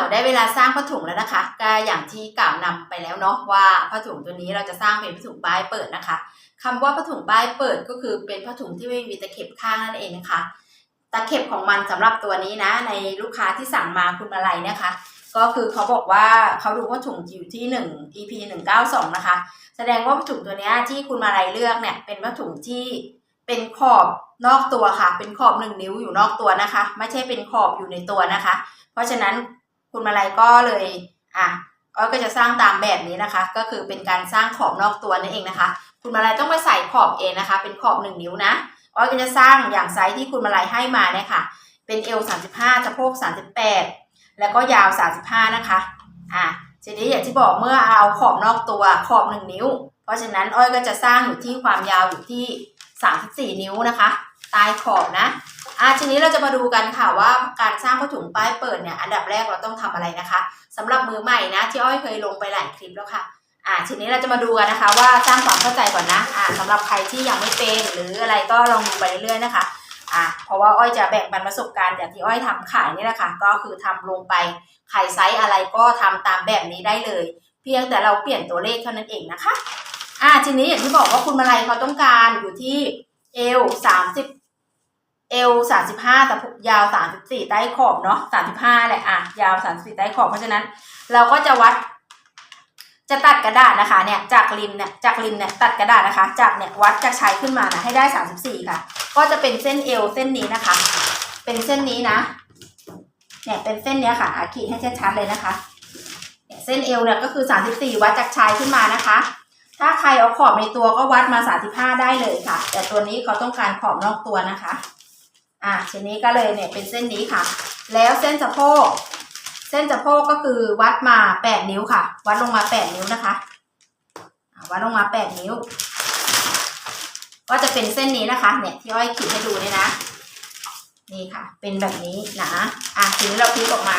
เราได้เวลาสร้างผ้าถุงแล้วนะคะ ก็อย่างที่กล่าวนำไปแล้วเนาะว่าผ้าถุงตัวนี้เราจะสร้างเป็นผ้าถุงป้ายเปิดนะคะคำว่าผ้าถุงป้ายเปิดก็คือเป็นผ้าถุงที่ไม่มีตะเข็บข้างนั่นเองนะคะ ตะเข็บของมันสำหรับตัวนี้นะ ในลูกค้าที่สั่งมาคุณอะไรนะคะ ก็คือเขาบอกว่าเขาดูว่าถุงอยู่ที่ 1 EP 192 นะคะ แสดงว่าผ้าถุงตัวนี้ที่คุณมาลัยเลือกเนี่ยเป็นผ้าถุงที่เป็นขอบนอกตัวค่ะ เป็นขอบหนึ่งนิ้วอยู่นอกตัวนะคะ ไม่ใช่เป็นขอบอยู่ในตัวนะคะ เพราะฉะนั้น คุณมาลัยก็เลยอะอ้อยก็จะสร้างตามแบบนี้นะคะ ก็คือเป็นการสร้างขอบนอกตัวนั่นเองนะคะ คุณมาลัยต้องมาใส่ขอบเองนะคะ เป็นขอบหนึ่งนิ้วนะอ้อยก็จะสร้างอย่างไซส์ที่คุณมาลัยให้มาเนี่ยค่ะ เป็นเอว35สะโพก38 แล้วก็ยาว 35 นะคะอะทีนี้อย่างที่บอกเมื่อเอาขอบนอกตัวขอบหนึ่งนิ้ว เพราะฉะนั้นอ้อยก็จะสร้างอยู่ที่ความยาวอยู่ที่ 34 นิ้วนะคะ ใต้ขอบนะอะทีนี้เราจะมาดูกันค่ะว่าการสร้างผ้าถุงป้ายเปิดเนี่ยอันดับแรกเราต้องทำอะไรนะคะสำหรับมือใหม่นะที่อ้อยเคยลงไปหลายคลิปแล้วค่ะอะทีนี้เราจะมาดูกันนะคะ ว่าสร้างความเข้าใจก่อนนะอะสำหรับใครที่ยังไม่เป็นหรืออะไรก็ลองดูไปเรื่อยๆนะคะอะเพราะว่าอ้อยจะแบ่งปันประสบการณ์จากที่อ้อยทำขายนี่แหละค่ะก็คือทำลงไปใครไซส์อะไรก็ทำตามแบบนี้ได้เลย เพียงแต่เราเปลี่ยนตัวเลขเท่านั้นเองนะคะอะทีนี้อย่างที่บอกว่าคุณมาลัยเขาต้องการอยู่ที่เอวสามสิบ เอวสามสิบห้าแต่ยาวสามสิบสี่ใต้ขอบเนาะสามสิบห้าแหละอะยาวสามสิบสี่ใต้ขอบเพราะฉะนั้น เราก็จะวัด จะตัดกระดาษนะคะ เนี่ยจากริมเนี่ยจากริมเนี่ยตัดกระดาษนะคะ จากเนี่ยวัดจากชายขึ้นมานะให้ได้สามสิบสี่ค่ะ ก็จะเป็นเส้นเอวเส้นนี้นะคะ เป็นเส้นนี้นะ เนี่ยเป็นเส้นเนี้ยค่ะอาขีดให้ชัดๆเลยนะคะเนี่ยเส้นเอวเนี่ยก็คือสามสิบสี่วัดจากชายขึ้นมานะคะถ้าใครเอาขอบในตัวก็วัดมาสามสิบห้าได้เลยค่ะ แต่ตัวนี้เขาต้องการขอบนอกตัวนะคะ อะทีนี้ก็เลยเนี่ยเป็นเส้นนี้ค่ะ แล้วเส้นสะโพกเส้นสะโพกก็คือวัดมาแปดนิ้วค่ะ วัดลงมาแปดนิ้วนะคะวัดลงมาแปดนิ้ว ก็จะเป็นเส้นนี้นะคะ เนี่ยที่อ้อยขีดให้ดูเนี่ยนะ นี่ค่ะ เป็นแบบนี้นะอะทีนี้เราพลิกออกมา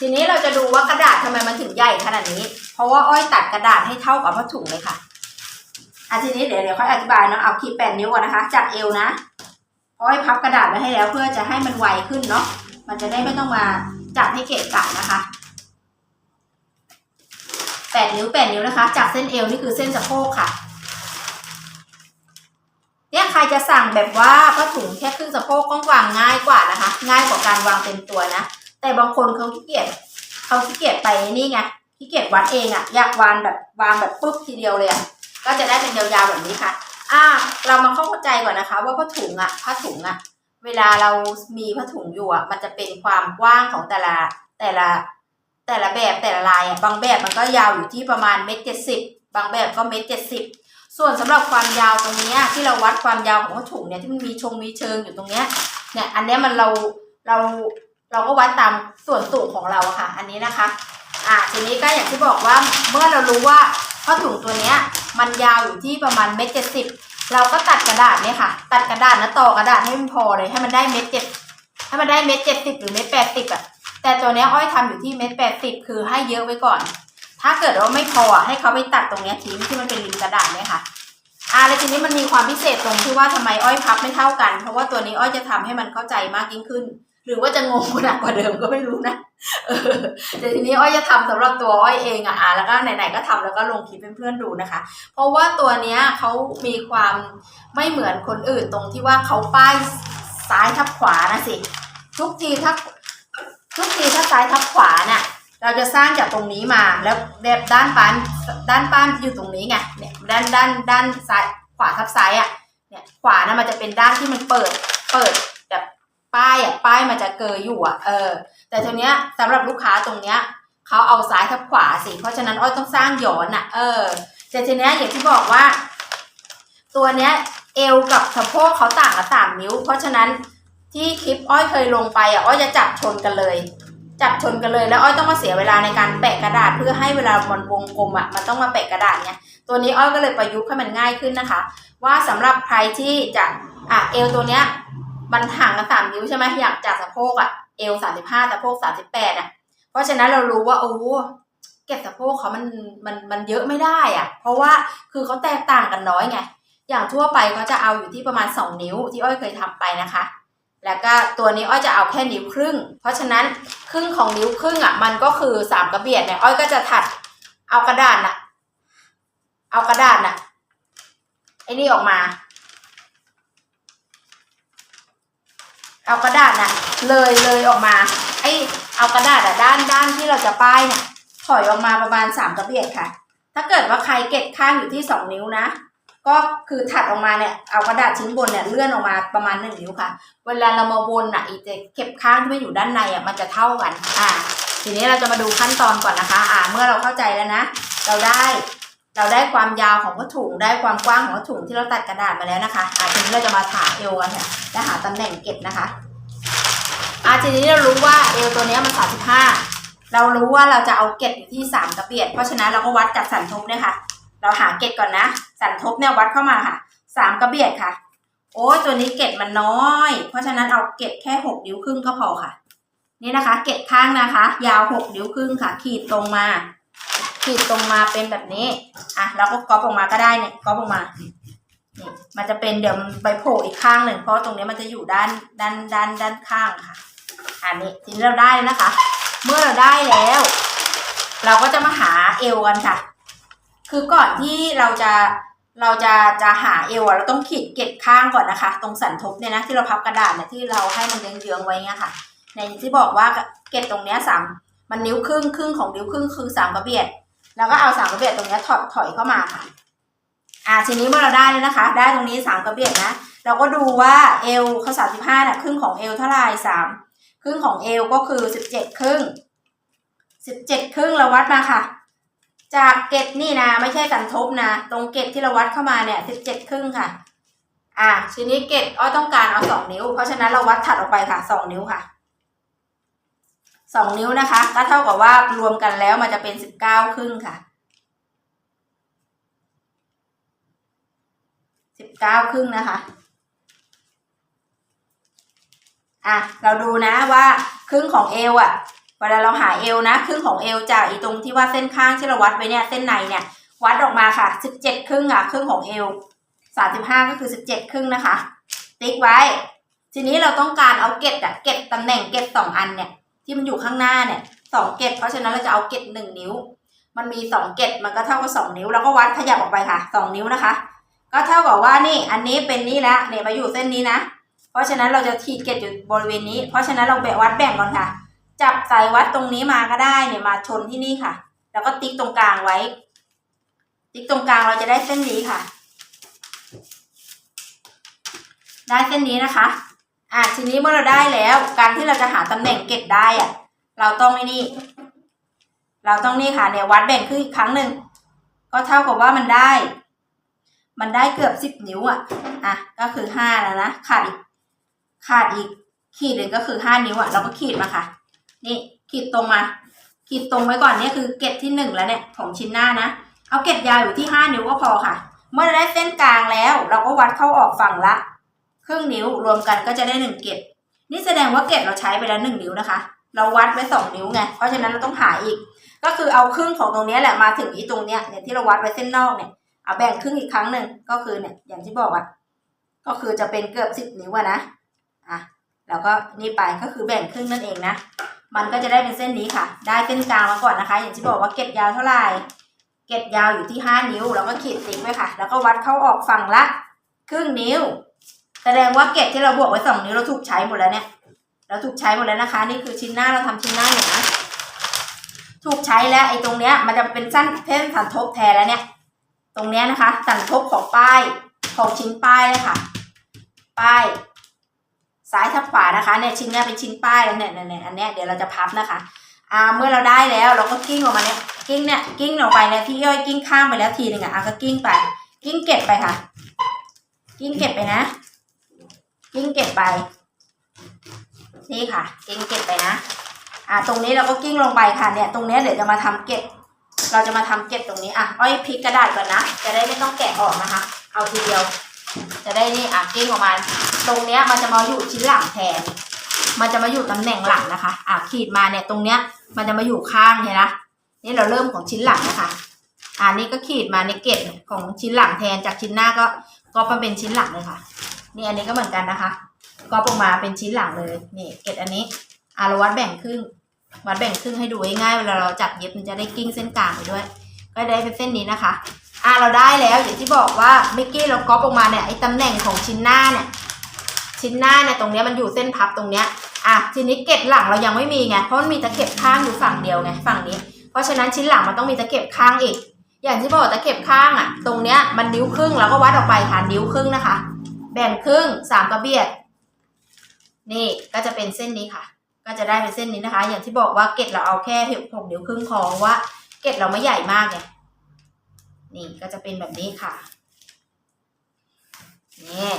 ทีนี้เราจะดูว่ากระดาษทำไมมันถึงใหญ่ขนาดนี้ เพราะว่าอ้อยตัดกระดาษให้เท่ากับผ้าถุงเลยค่ะอะทีนี้เดี๋ยวเดี๋ยวค่อยอธิบายเนาะเอาขีดแปดนิ้วก่อนนะคะ จากเอวนะ อ้อยพับกระดาษไว้ให้แล้วเพื่อจะให้มันไวขึ้นเนาะ มันจะได้ไม่ต้องมาจับให้เกะกะนะคะแปดนิ้วแปดนิ้วนะคะ จากเส้นเอวนี่คือเส้นสะโพกค่ะ เนี่ยใครจะสั่งแบบว่าผ้าถุงแค่ครึ่งสะโพกก็วางง่ายกว่านะคะ ง่ายกว่าการวางเต็มตัวนะ แต่บางคนเขาขี้เกียจเขาขี้เกียจไปนี่ไงขี้เกียจวัดเองอะอยากวางแบบวางแบบปุ๊บทีเดียวเลยอะก็จะได้เป็นยาวๆแบบนี้ค่ะ อ่าเรามาเข้าใจก่อนนะคะ ว่าผ้าถุงอะผ้าถุงอะเวลาเรามีผ้าถุงอยู่อะมันจะเป็นความกว้างของแต่ละแต่ละแต่ละแบบแต่ละลายอะบางแบบมันก็ยาวอยู่ที่ประมาณเมตรเจ็ดสิบบางแบบก็เมตรเจ็ดสิบส่วนสำหรับความยาวตรงเนี้ยที่เราวัดความยาวของผ้าถุงเนี่ยที่มันมีชงมีเชิงอยู่ตรงเนี้ยเนี่ยอันเนี้ยมันเราเราเราก็วัดตามส่วนสูงของเราอะค่ะ อันนี้นะคะ อ่าทีนี้ก็อย่างที่บอกว่าเมื่อเรารู้ว่า ผ้าถุงตัวเนี้ยมันยาวอยู่ที่ประมาณเมตรเจ็ดสิบเราก็ตัดกระดาษเนี่ยค่ะ ตัดกระดาษนะต่อกระดาษให้มันพอเลยให้มันได้เมตรเจ็ดให้มันได้เมตรเจ็ดสิบหรือเมตรแปดสิบอะแต่ตัวเนี้ยอ้อยทำอยู่ที่เมตรแปดสิบคือให้เยอะไว้ก่อน ถ้าเกิดว่าไม่พอให้เขาไปตัดตรงเนี้ยทิ้งที่มันเป็นริมกระดาษเนี่ยค่ะอ่าแล้วทีนี้มันมีความพิเศษตรงที่ว่าทำไมอ้อยพับไม่เท่ากัน เพราะว่าตัวนี้อ้อยจะทำให้มันเข้าใจมากยิ่งขึ้น หรือว่าจะงงหนักกว่าเดิมก็ไม่รู้นะเออแต่ทีนี้อ้อยจะทำสำหรับตัวอ้อยเองอะอะแล้วก็ไหนๆก็ทำแล้วก็ลงคลิปเพื่อนๆดูนะคะ เพราะว่าตัวเนี้ยเขามีความไม่เหมือนคนอื่นตรงที่ว่าเขาป้ายซ้ายทับขวานะสิ ทุกทีถ้าทุกทีถ้าซ้ายทับขวาน่ะเราจะสร้างจากตรงนี้มาแล้วแบบด้านป้านด้านป้านอยู่ตรงนี้ไงเนี่ยด้านด้านด้านซ้ายขวาทับซ้ายอะเนี่ยขวานะมันจะเป็นด้านที่มันเปิดเปิด ป้ายอะป้ายมันจะเกยอยู่อะเออ แต่ทีเนี้ยสำหรับลูกค้าตรงเนี้ยเขาเอาซ้ายทับขวาสิ เพราะฉะนั้นอ้อยต้องสร้างหย้อนอะ เออแต่ทีเนี้ยอย่างที่บอกว่า ตัวเนี้ยเอวกับสะโพกเขาต่างกันสามนิ้ว เพราะฉะนั้นที่คลิปอ้อยเคยลงไปอะอ้อยจะจับชนกันเลย จับชนกันเลยแล้วอ้อยต้องมาเสียเวลาในการแปะกระดาษเพื่อให้เวลามันวงกลมอะมันต้องมาแปะกระดาษเนี่ยตัวนี้อ้อยก็เลยประยุกต์ให้มันง่ายขึ้นนะคะ ว่าสำหรับใครที่จะอะเอวตัวเนี้ย มันห่างกันสามนิ้วใช่ไหมอยากจากสะโพกอะเอวสามสิบห้าสะโพกสามสิบแปดอะเพราะฉะนั้นเรารู้ว่าโอ้เก็บสะโพกเขามันมันมันเยอะไม่ได้อะเพราะว่าคือเขาแตกต่างกันน้อยไงอย่างทั่วไปเขาจะเอาอยู่ที่ประมาณสองนิ้วที่อ้อยเคยทำไปนะคะ แล้วก็ตัวนี้อ้อยจะเอาแค่นิ้วครึ่ง เพราะฉะนั้นครึ่งของนิ้วครึ่งอะมันก็คือสามกระเบียดเนี่ยอ้อยก็จะถัดเอากระดาษน่ะ เอากระดาษน่ะไอ้นี่ออกมา เอากระดาษน่ะเลยเลยออกมาไอ้เอากระดาษอะด้านด้านที่เราจะป้ายเนี่ยถอยออกมาประมาณสามกระเบียดค่ะ ถ้าเกิดว่าใครเก็บข้างอยู่ที่สองนิ้วนะ ก็คือถัดออกมาเนี่ยเอากระดาษชิ้นบนเนี่ยเลื่อนออกมาประมาณหนึ่งนิ้วค่ะ เวลาเรามาวนอะอีจะเก็บข้างที่ไม่อยู่ด้านในอะมันจะเท่ากันอ่าทีนี้เราจะมาดูขั้นตอนก่อนนะคะ อ่า เมื่อเราเข้าใจแล้วนะ เราได้ เราได้ความยาวของผ้าถุง ได้ความกว้างของผ้าถุงที่เราตัดกระดาษมาแล้วนะคะ อ่าทีนี้เราจะมาถาเอวกันค่ะและหาตำแหน่งเก็บนะคะ ทีนี้เรารู้ว่าเอวตัวนี้มันสามสิบห้าเรารู้ว่าเราจะเอาเก็บอยู่ที่สามกระเบียด เพราะฉะนั้นเราก็วัดจากสันทบเนี่ยค่ะ เราหาเกตก่อนนะ สันทบเนี่ยวัดเข้ามาค่ะสามกระเบียดค่ะ โอ้ตัวนี้เกตมันน้อย เพราะฉะนั้นเอาเกตแค่หกนิ้วครึ่งก็พอค่ะ นี่นะคะ เกตข้างนะคะ ยาวหกนิ้วครึ่งค่ะ ขีดตรงมา ขีดตรงมาเป็นแบบนี้ อะเราก็ก๊อปออกมาก็ได้เนี่ย ก๊อปออกมามันจะเป็นเดี๋ยวใบโผล่อีกข้างหนึ่งเพราะตรงนี้มันจะอยู่ด้านด้านด้านด้านข้างค่ะ อันนี้ทีนี้เราได้แล้วนะคะ เมื่อเราได้แล้ว เราก็จะมาหาเอวกันค่ะ คือก่อนที่เราจะเราจะจะหาเอวเราต้องขีดเกล็ดข้างก่อนนะคะ ตรงสันทบเนี่ยนะที่เราพับกระดาษเนี่ยที่เราให้มันเยื้องๆไว้เนี่ยค่ะ ในที่บอกว่าเกล็ดตรงเนี้ยสามมันนิ้วครึ่งครึ่งของนิ้วครึ่งคือสามกระเบียด แล้วก็เอาสามกระเบียดตรงเนี้ยถอดถอยเข้ามาค่ะ อ่าทีนี้เมื่อเราได้แล้วนะคะ ได้ตรงนี้สามกระเบียดนะ เราก็ดูว่าเอวเขาสามสิบห้าเนี่ยครึ่งของเอวเท่าไหร่สาม ครึ่งของเอวก็คือสิบเจ็ดครึ่งสิบเจ็ดครึ่งเราวัดมาค่ะ จากเกตนี่นะไม่ใช่สันทบนะ ตรงเกตที่เราวัดเข้ามาเนี่ยสิบเจ็ดครึ่งค่ะ อ่าทีนี้เกตอ้อต้องการเอาสองนิ้ว เพราะฉะนั้นเราวัดถัดออกไปค่ะสองนิ้วค่ะสองนิ้วนะคะ ก็เท่ากับว่ารวมกันแล้วมันจะเป็นสิบเก้าครึ่งค่ะสิบเก้าครึ่งนะคะ อะเราดูนะว่าครึ่งของเอวอะเวลาเราหาเอวนะครึ่งของเอวจากอีตรงที่ว่าเส้นข้างที่เราวัดไว้เนี่ยเส้นในเนี่ยวัดออกมาค่ะสิบเจ็ดครึ่งอะครึ่งของเอวสามสิบห้าก็คือสิบเจ็ดครึ่งนะคะ ติ๊กไว้ ทีนี้เราต้องการเอาเกตอะเกตตำแหน่งเกตสองอันเนี่ยที่มันอยู่ข้างหน้าเนี่ยสองเกตเพราะฉะนั้นเราจะเอาเกตหนึ่งนิ้ว มันมีสองเกตมันก็เท่ากับสองนิ้วแล้วก็วัดขยับออกไปค่ะสองนิ้วนะคะ ก็เท่ากับว่านี่อันนี้เป็นนี่แล้วเนี่ยมาอยู่เส้นนี้นะ เพราะฉะนั้นเราจะขีดเกตอยู่บริเวณนี้ เพราะฉะนั้นเราแบ่งวัดแบ่งก่อนค่ะ จับสายวัดตรงนี้มาก็ได้เนี่ยมาชนที่นี่ค่ะ แล้วก็ติ๊กตรงกลางไว้ ติ๊กตรงกลางเราจะได้เส้นนี้ค่ะ ได้เส้นนี้นะคะอะทีนี้เมื่อเราได้แล้ว การที่เราจะหาตำแหน่งเกตได้อะเราต้องนี่ เราต้องนี่ค่ะเนี่ยวัดแบ่งขึ้นอีกครั้งหนึ่งก็เท่ากับว่ามันได้ มันได้เกือบสิบนิ้วอะ อะ ก็คือห้าแล้วนะ ขาดอีก ขาดอีกขีดหนึ่งก็คือห้านิ้วอะเราก็ขีดมาค่ะ นี่ขีดตรงมา ขีดตรงไว้ก่อนเนี่ยคือเกตที่หนึ่งแล้วเนี่ยของชิ้นหน้านะ เอาเกตยาวอยู่ที่ห้านิ้วก็พอค่ะ เมื่อได้เส้นกลางแล้ว เราก็วัดเข้าออกฝั่งละครึ่งนิ้วรวมกันก็จะได้หนึ่งเกตนี่แสดงว่าเกตเราใช้ไปแล้วหนึ่งนิ้วนะคะ เราวัดไว้สองนิ้วไง เพราะฉะนั้นเราต้องหาอีก ก็คือเอาครึ่งของตรงนี้แหละมาถึงอีตรงเนี้ยเนี่ยที่เราวัดไว้เส้นนอกเนี่ยเอาแบ่งครึ่งอีกครั้งหนึ่งก็คือเนี่ยอย่างที่บอกอะก็คือจะเป็นเกือบสิบนิ้วอะนะ แล้วก็นี่ไปก็คือแบ่งครึ่งนั่นเองนะ มันก็จะได้เป็นเส้นนี้ค่ะ ได้เส้นกลางมาก่อนนะคะ อย่างที่บอกว่าเก็บยาวเท่าไหร่ เก็บยาวอยู่ที่ห้านิ้ว แล้วก็ขีดติ๊กไว้ค่ะ แล้วก็วัดเข้าออกฝั่งละ ครึ่งนิ้ว แสดงว่าเก็บที่เราบวกไว้สองนิ้วเราถูกใช้หมดแล้วเนี่ย เราถูกใช้หมดแล้วนะคะ นี่คือชิ้นหน้าเราทำชิ้นหน้าอยู่นะ ถูกใช้แล้วไอ้ตรงเนี้ยมันจะเป็นสั้นเส้นสันทบแทนแล้วเนี่ย ตรงเนี้ยนะคะ สันทบของป้ายของชิ้นป้ายเลยค่ะ ป้าย ซ้ายทับขวานะคะเนี่ยชิ้นเนี้ยเป็นชิ้นป้ายแล้วเนี่ยเนี่ยเนี่ยอันเนี้ยเดี๋ยวเราจะพับนะคะอ่าเมื่อเราได้แล้วเราก็กิ้งออกมาเนี่ยกิ้งเนี่ยกิ้งออกไปเนี่ยที่ย่อยกิ้งข้ามไปแล้วทีหนึ่งอะอะก็กิ้งไป กิ้งเก็บไปค่ะ กิ้งเก็บไปนะ กิ้งเก็บไป นี่ค่ะ กิ้งเก็บไปนะ อ่าตรงนี้เราก็กิ้งลงไปค่ะเนี่ย ตรงเนี้ยเดี๋ยวจะมาทำเก็บ เราจะมาทำเก็บตรงนี้อะอ้อยพลิกกระดาษก่อนนะจะได้ไม่ต้องแกะออกนะคะ เอาทีเดียว จะได้นี่อะกิ้งออกมา ตรงเนี้ยมันจะมาอยู่ชิ้นหลังแทน มันจะมาอยู่ตำแหน่งหลังนะคะ อะขีดมาเนี่ยตรงเนี้ยมันจะมาอยู่ข้างเนี่ยนะ นี่เราเริ่มของชิ้นหลังนะคะ อ่านี่ก็ขีดมาในเกตของชิ้นหลังแทนจากชิ้นหน้าก็ก็มาเป็นชิ้นหลังเลยค่ะ นี่อันนี้ก็เหมือนกันนะคะ ก็ออกมาเป็นชิ้นหลังเลย นี่เกล็ดอันนี้อะเราวัดแบ่งครึ่ง วัดแบ่งครึ่งให้ดูง่ายๆเวลาเราจับเย็บมันจะได้กิ้งเส้นกลางไปด้วย ก็ได้เป็นเส้นนี้นะคะ อะเราได้แล้วอย่างที่บอกว่าเมื่อกี้เราก๊อปออกมาเนี่ยไอ้ตำแหน่งของชิ้นหน้าเนี่ยชิ้นหน้าเนี่ยตรงเนี้ยมันอยู่เส้นพับตรงเนี้ยอะทีนี้เกล็ดหลังเรายังไม่มีไงเพราะมันมีตะเข็บข้างอยู่ฝั่งเดียวไงฝั่งนี้ เพราะฉะนั้นชิ้นหลังมันต้องมีตะเข็บข้างอีก อย่างที่บอกตะเข็บข้างอะ ตรงเนี้ยมันนิ้วครึ่งแล้วก็วัดออกไปค่ะนิ้วครึ่งนะคะ แบ่งครึ่งสามกระเบียดนี่ก็จะเป็นเส้นนี้ค่ะ ก็จะได้เป็นเส้นนี้นะคะ อย่างที่บอกว่าเกล็ดเราเอาแค่หกนิ้วครึ่งพอเพราะว่าเกล็ดเราไม่ใหญ่มากไง นี่ก็จะเป็นแบบนี้ค่ะ นี่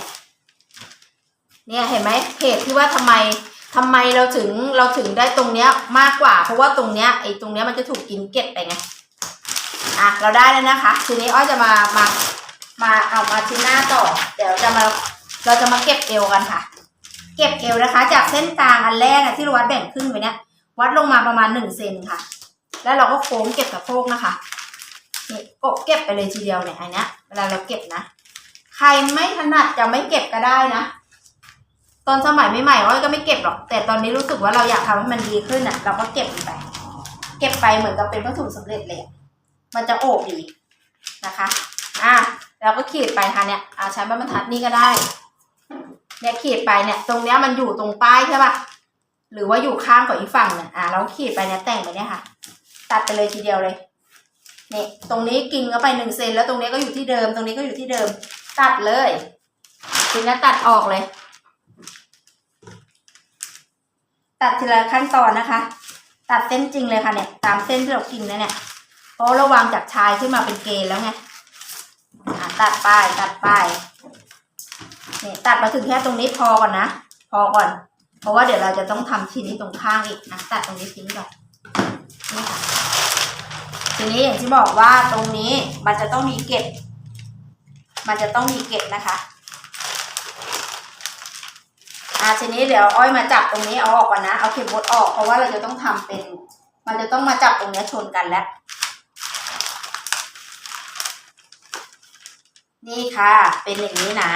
เนี่ยเห็นไหมเหตุที่ว่าทำไมทำไมเราถึงเราถึงได้ตรงเนี้ยมากกว่า เพราะว่าตรงเนี้ยไอ้ตรงเนี้ยมันจะถูกกินเก็บไปไง อะเราได้แล้วนะคะ ทีนี้อ้อยจะมามามาเอามาชิ้นหน้าต่อ เดี๋ยวจะมาเราจะมาเก็บเอวกันค่ะ เก็บเอวนะคะ จากเส้นกลางอันแรกอะที่เราวัดแบ่งครึ่งไปเนี้ยวัดลงมาประมาณหนึ่งเซนค่ะ แล้วเราก็โค้งเก็บกับโพกนะคะ นี่กบเก็บไปเลยทีเดียวเนี่ยอันเนี้ยเวลาเราเก็บนะ ใครไม่ถนัดจะไม่เก็บก็ได้นะ ตอนสมัยใหม่ๆอ้อยก็ไม่เก็บหรอก แต่ตอนนี้รู้สึกว่าเราอยากทำให้มันดีขึ้นอะ เราก็เก็บไป เก็บไปเหมือนกับเป็นวัตถุสำเร็จเลย มันจะโอบดีนะคะ อะเราก็ขีดไปค่ะเนี่ยอะใช้บบรรทัดนี่ก็ได้ เนี่ยขีดไปเนี่ย ตรงเนี้ยมันอยู่ตรงป้ายใช่ป่ะ หรือว่าอยู่ข้างกับอีกฝั่งเนี่ยอะเราขีดไปเนี่ยแต่งไปเนี่ยค่ะ ตัดไปเลยทีเดียวเลย นี่ตรงนี้กินเข้าไปหนึ่งเซนแล้วตรงนี้ก็อยู่ที่เดิม ตรงนี้ก็อยู่ที่เดิม ตัดเลยทีนี้ตัดออกเลย ตัดทีละขั้นตอนนะคะ ตัดเส้นจริงเลยค่ะเนี่ย ตามเส้นที่เรากินนะเนี่ยเพราะระวางจากชายขึ้นมาเป็นเกณฑ์แล้วไงตัดไปตัดไปเนี่ยตัดมาถึงแค่ตรงนี้พอก่อนนะพอก่อน เพราะว่าเดี๋ยวเราจะต้องทำชิ้นนี้ตรงข้างอีกนะตัดตรงนี้ทิ้งก่อนนี่ค่ะ ทีนี้อย่างที่บอกว่าตรงนี้มันจะต้องมีเกล็ดมันจะต้องมีเกล็ดนะคะอะทีนี้เดี๋ยวอ้อยมาจับตรงนี้เอาออกก่อนนะ เอาเข็มบดออกเพราะว่าเราจะต้องทำเป็น มันจะต้องมาจับตรงนี้ชนกันแล้วนี่ค่ะ เป็นอย่างนี้นะ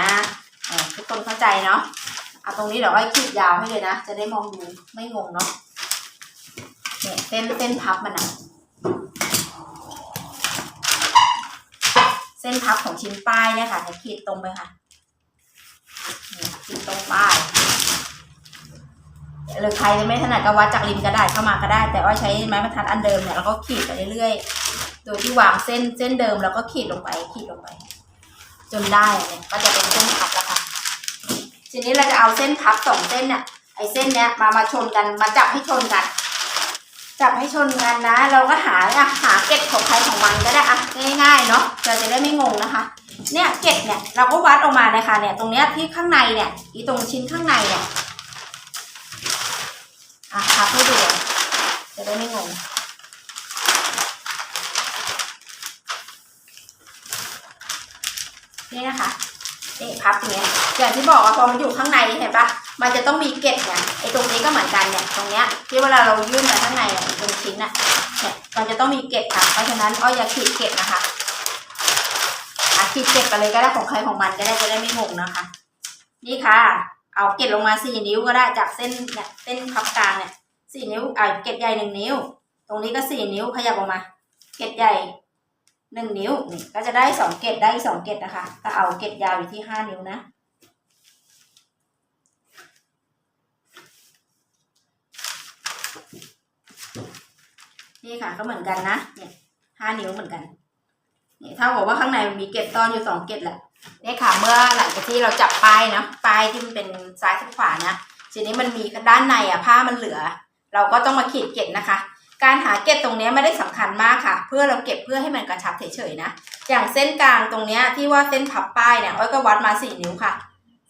ทุกคนเข้าใจเนาะเอาตรงนี้เดี๋ยวอ้อยขีดยาวให้เลยนะ จะได้มองดูไม่งงเนาะเนี่ยเส้นเส้นพับมันอะ ส้นพับของชิ้นป้ายเนี่ยค่ะจะขีดตรงไปค่ะขีดตรงป้ายหรือใครไม่ถนัดก็วัดจากริมกระดาษเข้ามาก็ได้ แต่ว่าใช้ไม้บรรทัดอันเดิมเนี่ยแล้วก็ขีดไปเรื่อยๆโดยที่วางเส้นเส้นเดิมแล้วก็ขีดลงไปขีดลงไป จนได้เนี่ยก็จะเป็นเส้นพับแล้วค่ะทีนี้เราจะเอาเส้นพับสองเส้นเนี่ยไอ้เส้นเนี้ยมามาชนกันมาจับให้ชนกัน จับให้ชนกันนะ เราก็หาอะหาเกล็ดของใครของมันก็ได้อะง่ายๆเนาะเราจะได้ไม่งงนะคะ เนี่ยเกล็ดเนี่ยเราก็วัดออกมาเลยค่ะเนี่ยตรงเนี้ยที่ข้างในเนี่ยอีตรงชิ้นข้างในเนี่ยอะพับให้ดูจะได้ไม่งงนี่นะคะ นี่พับอย่างเงี้ยอย่างที่บอกอะพอมันอยู่ข้างในเห็นปะมันจะต้องมีเกล็ดเนี่ยไอ้ตรงนี้ก็เหมือนกันเนี่ยตรงเนี้ยที่เวลาเรายื่นมาข้างในอะตรงชิ้นอะเนี่ยมันจะต้องมีเกล็ดค่ะ เพราะฉะนั้นอ้อยอย่าขีดเกล็ดนะคะอะขีดเกล็ดไปเลยก็ได้ของใครของมันก็ได้จะได้ไม่งงนะคะ นี่ค่ะ เอาเกล็ดลงมาสี่นิ้วก็ได้จากเส้นเนี่ยเส้นพับกลางเนี่ยสี่นิ้วอ่าเกล็ดใหญ่หนึ่งนิ้ว ตรงนี้ก็สี่นิ้วขยับออกมา เกล็ดใหญ่ หนึ่งนิ้วนี่ก็จะได้สองเกล็ดได้สองเกล็ดนะคะ ก็เอาเกล็ดยาวอยู่ที่ห้านิ้วนะนี่ค่ะก็เหมือนกันนะเนี่ยห้านิ้วเหมือนกันเนี่ยเท่ากับว่าข้างในมันมีเกล็ดต้อนอยู่สองเกล็ดแหละเนี่ยค่ะเมื่อหลังจากที่เราจับป้ายนะป้ายที่มันเป็นซ้ายกับขวานะทีนี้มันมีด้านในอะผ้ามันเหลือ เราก็ต้องมาขีดเกล็ดนะคะ การหาเกล็ดตรงนี้ไม่ได้สำคัญมากค่ะ เพื่อเราเก็บเพื่อให้มันกระชับเฉยๆนะ อย่างเส้นกลางตรงนี้ที่ว่าเส้นพับป้ายเนี่ยอ้อยก็วัดมาสี่นิ้วค่ะ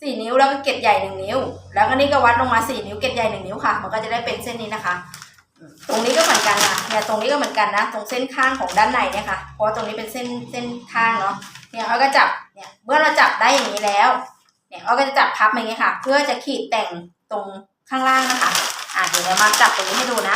สี่นิ้วแล้วก็เกล็ดใหญ่หนึ่งนิ้ว แล้วก็นี่ก็วัดลงมาสี่นิ้วเกล็ดใหญ่หนึ่งนิ้วค่ะ มันก็จะได้เป็นเส้นนี้นะคะ ตรงนี้ก็เหมือนกันค่ะเนี่ยตรงนี้ก็เหมือนกันนะ ตรงเส้นข้างของด้านในเนี่ยค่ะ เพราะตรงนี้เป็นเส้นเส้นข้างเนาะ เนี่ยอ้อยก็จับ เนี่ยเมื่อเราจับได้อย่างนี้แล้ว เนี่ยอ้อยก็จะจับพับอย่างนี้ค่ะ เพื่อจะขีดแต่งตรงข้างล่างนะคะ อะเดี๋ยวเรามาจับตรงนี้ให้ดูนะ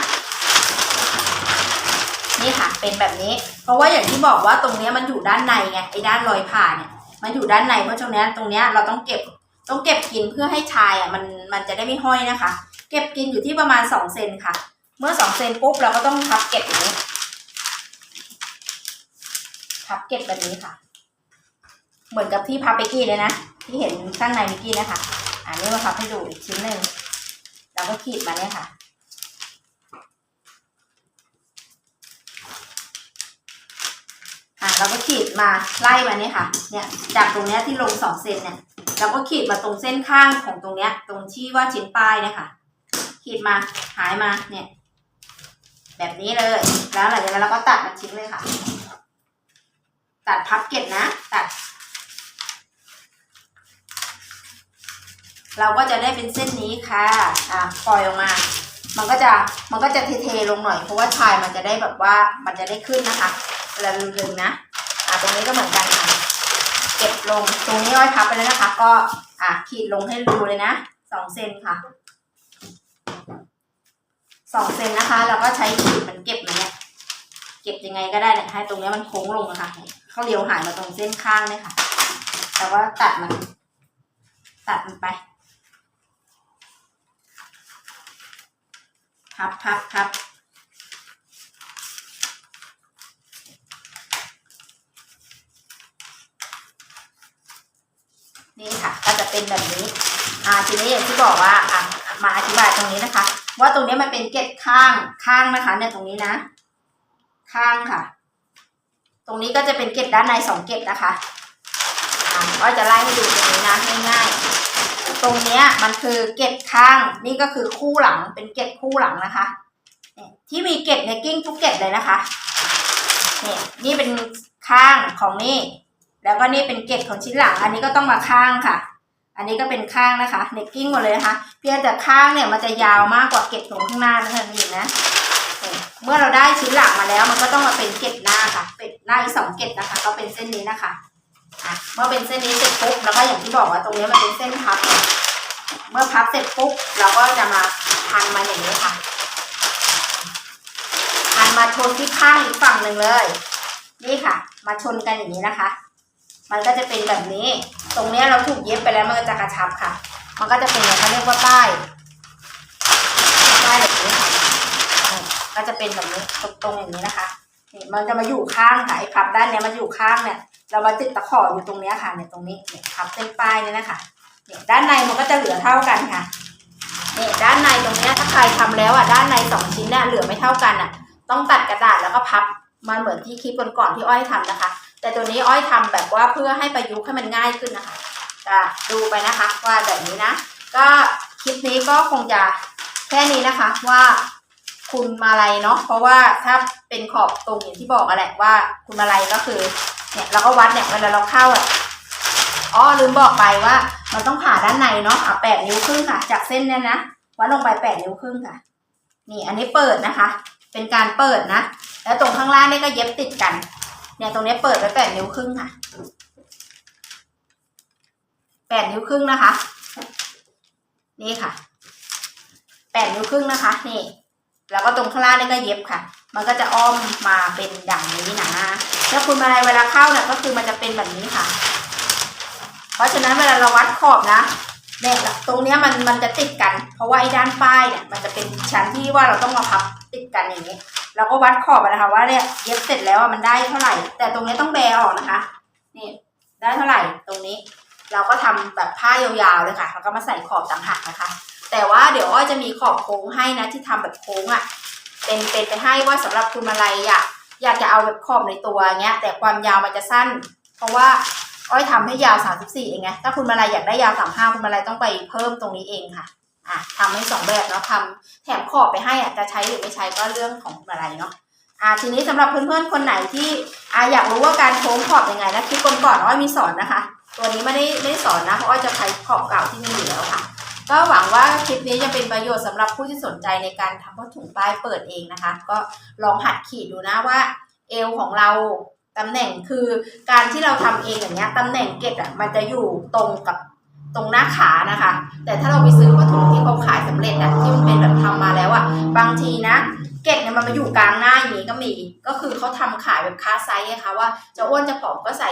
นี่ค่ะ เป็นแบบนี้ เพราะว่าอย่างที่บอกว่าตรงเนี้ยมันอยู่ด้านในไงไอ้ด้านรอยผ่าเนี่ย มันอยู่ด้านในเพราะตรงเนี้ยตรงเนี้ยเราต้องเก็บต้องเก็บกินเพื่อให้ชายอะมันมันจะได้ไม่ห้อยนะคะ เก็บกินอยู่ที่ประมาณสองเซนค่ะ เมื่อสองเซนปุ๊บเราก็ต้องพับเก็บอย่างนี้พับเก็บแบบนี้ค่ะ เหมือนกับที่พับไปกี้เลยนะที่เห็นข้างในเมื่อกี้นะคะ อันนี้มาพับให้ดูอีกชิ้นหนึ่งแล้วก็ขีดมาเนี่ยค่ะ อะเราก็ขีดมาไล่มาเนี่ยค่ะ เนี่ยจากตรงเนี้ยที่ลงสองเซนเนี่ยเราก็ขีดมาตรงเส้นข้างของตรงเนี้ย ตรงที่ว่าชิ้นป้ายเนี่ยค่ะ ขีดมาหายมาเนี่ย แบบนี้เลย แล้วหลังจากนั้นเราก็ตัดมันชิ้นเลยค่ะ ตัดพับเก็บนะ ตัด เราก็จะได้เป็นเส้นนี้ค่ะอะปล่อยออกมา มันก็จะมันก็จะเทๆลงหน่อยเพราะว่าชายมันจะได้แบบว่ามันจะได้ขึ้นนะคะ เวลาลึงนะ อะตรงนี้ก็เหมือนกันค่ะ เก็บลง ตรงนี้อ้อยพับไปแล้วนะคะ ก็อะขีดลงให้รูเลยนะสองเซนค่ะสองเซนนะคะแล้วก็ใช้ขีดมันเก็บมันเนี่ย เก็บยังไงก็ได้เนี่ยให้ตรงนี้มันโค้งลงนะคะเขาเลี้ยวหายมาตรงเส้นข้างเนี่ยค่ะ แต่ว่าตัดมัน ตัดมันไปพับพับพับ นี่ค่ะ ก็จะเป็นแบบนี้ อ่าทีนี้อย่างที่บอกว่าอะมาอธิบายตรงนี้นะคะ ว่าตรงนี้มันเป็นเกล็ดข้างข้างนะคะ เนี่ยตรงนี้นะ ข้างค่ะ ตรงนี้ก็จะเป็นเกล็ดด้านในสองเกล็ดนะคะอ่าก็จะไล่ให้ดูตรงนี้นะง่ายๆตรงเนี้ยมันคือเกล็ดข้าง นี่ก็คือคู่หลังเป็นเกล็ดคู่หลังนะคะเนี่ยที่มีเกล็ดเนี่ยกิ้งทุกเกล็ดเลยนะคะเนี่ยนี่เป็นข้างของนี่ แล้วก็นี่เป็นเกล็ดของชิ้นหลัง อันนี้ก็ต้องมาข้างค่ะ อันนี้ก็เป็นข้างนะคะเน็กกิ้งหมดเลยนะคะ เพียงแต่ข้างเนี่ยมันจะยาวมากกว่าเกล็ดตรงข้างหน้านั่นเองนะเนี่ยเมื่อเราได้ชิ้นหลังมาแล้ว มันก็ต้องมาเป็นเกล็ดหน้าค่ะ เป็นหน้าอีกสองเกล็ดนะคะ ก็เป็นเส้นนี้นะคะอะเมื่อเป็นเส้นนี้เสร็จปุ๊บแล้วก็อย่างที่บอกว่าตรงนี้มันเป็นเส้นพับเนี่ยเมื่อพับเสร็จปุ๊บเราก็จะมาพันมาอย่างนี้ค่ะพันมาชนที่ข้างอีกฝั่งหนึ่งเลย นี่ค่ะ มาชนกันอย่างนี้นะคะ มันก็จะเป็นแบบนี้ ตรงเนี้ยเราถูกเย็บไปแล้วมันก็จะกระชับค่ะ มันก็จะเป็นอย่างเขาเรียกว่าป้ายป้ายแบบนี้ค่ะก็จะเป็นแบบนี้ตรงๆอย่างนี้นะคะนี่มันจะมาอยู่ข้างค่ะไอ้พับด้านเนี้ยมันอยู่ข้างเนี่ย เรามาติดตะขออยู่ตรงเนี้ยค่ะเนี่ยตรงนี้เนี่ยพับเส้นป้ายเนี่ยนะคะเนี่ยด้านในมันก็จะเหลือเท่ากันค่ะเนี่ยด้านในตรงเนี้ยถ้าใครทำแล้วอะด้านในสองชิ้นเนี่ยเหลือไม่เท่ากันอะ ต้องตัดกระดาษแล้วก็พับมันเหมือนที่คลิปก่อนๆที่อ้อยทำนะคะ แต่ตัวนี้อ้อยทำแบบว่าเพื่อให้ประยุกต์ให้มันง่ายขึ้นนะคะก็ดูไปนะคะว่าแบบนี้นะ ก็คลิปนี้ก็คงจะแค่นี้นะคะว่าคุณมาลัยเนาะเพราะว่าถ้าเป็นขอบตรงอย่างที่บอกอะแหละว่าคุณมาลัยก็คือเนี่ยเราก็วัดเนี่ยเวลาเราเข้าอะอ๋อลืมบอกไปว่ามันต้องผ่าด้านในเนาะอะแปดนิ้วครึ่งค่ะ จากเส้นเนี่ยนะวัดลงไปแปดนิ้วครึ่งค่ะ นี่อันนี้เปิดนะคะ เป็นการเปิดนะ แล้วตรงข้างล่างนี่ก็เย็บติดกัน เนี่ยตรงนี้เปิดไว้แปดนิ้วครึ่งค่ะแปดนิ้วครึ่งนะคะ นี่ค่ะแปดนิ้วครึ่งนะคะ นี่ แล้วก็ตรงข้างล่างนี่ก็เย็บค่ะ มันก็จะอ้อมมาเป็นอย่างนี้นะถ้าคุณมาลัยเวลาเข้าเนี่ยก็คือมันจะเป็นแบบนี้ค่ะ เพราะฉะนั้นเวลาเราวัดขอบนะ เนี่ยตรงเนี้ยมันมันจะติดกัน เพราะว่าไอ้ด้านป้ายเนี่ยมันจะเป็นชั้นที่ว่าเราต้องมาพับติดกันอย่างนี้เราก็วัดขอบนะคะว่าเนี่ยเย็บเสร็จแล้วมันได้เท่าไหร่ แต่ตรงนี้ต้องแบออกนะคะนี่ได้เท่าไหร่ตรงนี้ เราก็ทำแบบผ้ายาวๆเลยค่ะแล้วก็มาใส่ขอบต่างหากนะคะ แต่ว่าเดี๋ยวอ้อยจะมีขอบโค้งให้นะที่ทำแบบโค้งอะ่ะเป็นเป็นไปให้ว่าสำหรับคุณมาลัยอะอยากจะเอาแบบขอบในตัวเงี้ยแต่ความยาวมันจะสั้น เพราะว่า อ้อยทำให้ยาว 34 เองไง ถ้าคุณมาลัยอยากได้ยาว 35 คุณมาลัยต้องไปเพิ่มตรงนี้เองค่ะ อะทำให้สองแบบเนาะทำแถมขอบไปให้อะจะใช้หรือไม่ใช้ก็เรื่องของคุณมาลัยเนาะอ่าทีนี้สำหรับเพื่อนๆคนไหนที่อ่าอยากรู้ว่าการโค้งขอบยังไงนะคลิปก่อนๆอ้อยมีสอนนะคะ ตัวนี้ไม่ได้ไม่ได้สอนนะเพราะอ้อยจะใช้ขอบเก่าที่มีอยู่แล้วค่ะ ก็หวังว่าคลิปนี้จะเป็นประโยชน์สำหรับผู้ที่สนใจในการทำผ้าถุงป้ายเปิดเองนะคะ ก็ลองหัดขีดดูนะว่าเอวของเรา ตำแหน่งคือการที่เราทำเองอย่างเงี้ยตำแหน่งเกตอะมันจะอยู่ตรงกับตรงหน้าขานะคะ แต่ถ้าเราไปซื้อผ้าถุงที่เขาขายสำเร็จอะที่มันเป็นแบบทำมาแล้วอะบางทีนะ เกตเนี่ยมันมาอยู่กลางหน้าอย่างนี้ก็มี ก็คือเขาทำขายแบบค้าไซส์นะคะว่าจะอ้วนจะผอมก็ใส่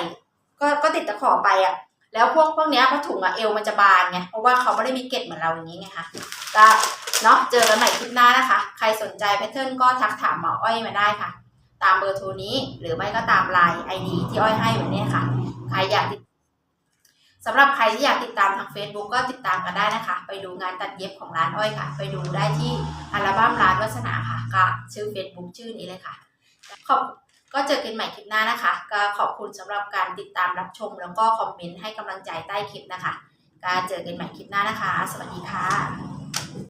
ก็ก็ติดตะขอไปอะแล้วพวกพวกเนี้ยผ้าถุงอะเอวมันจะบานไงเพราะว่าเขาไม่ได้มีเกล็ดเหมือนเราอย่างนี้ไงคะก็เนาะเจอกันใหม่คลิปหน้านะคะ ใครสนใจแพทเทิร์นก็ทักถามหมออ้อยมาได้ค่ะ ตามเบอร์โทรนี้ หรือไม่ก็ตามไลน์ไอดีที่อ้อยให้ไว้เนี่ยค่ะ ใครอยากติดสำหรับใครที่อยากติดตามทาง Facebook ก็ติดตามกันได้นะคะ ไปดูงานตัดเย็บของร้านอ้อยค่ะ ไปดูได้ที่อัลบั้มร้านวัสนาค่ะ ก็ชื่อ Facebook ชื่อนี้เลยค่ะ ขอบก็เจอกันใหม่คลิปหน้านะคะ ก็ขอบคุณสำหรับการติดตามรับชม แล้วก็คอมเมนต์ให้กำลังใจใต้คลิปนะคะ ก็เจอกันใหม่คลิปหน้านะคะ สวัสดีค่ะ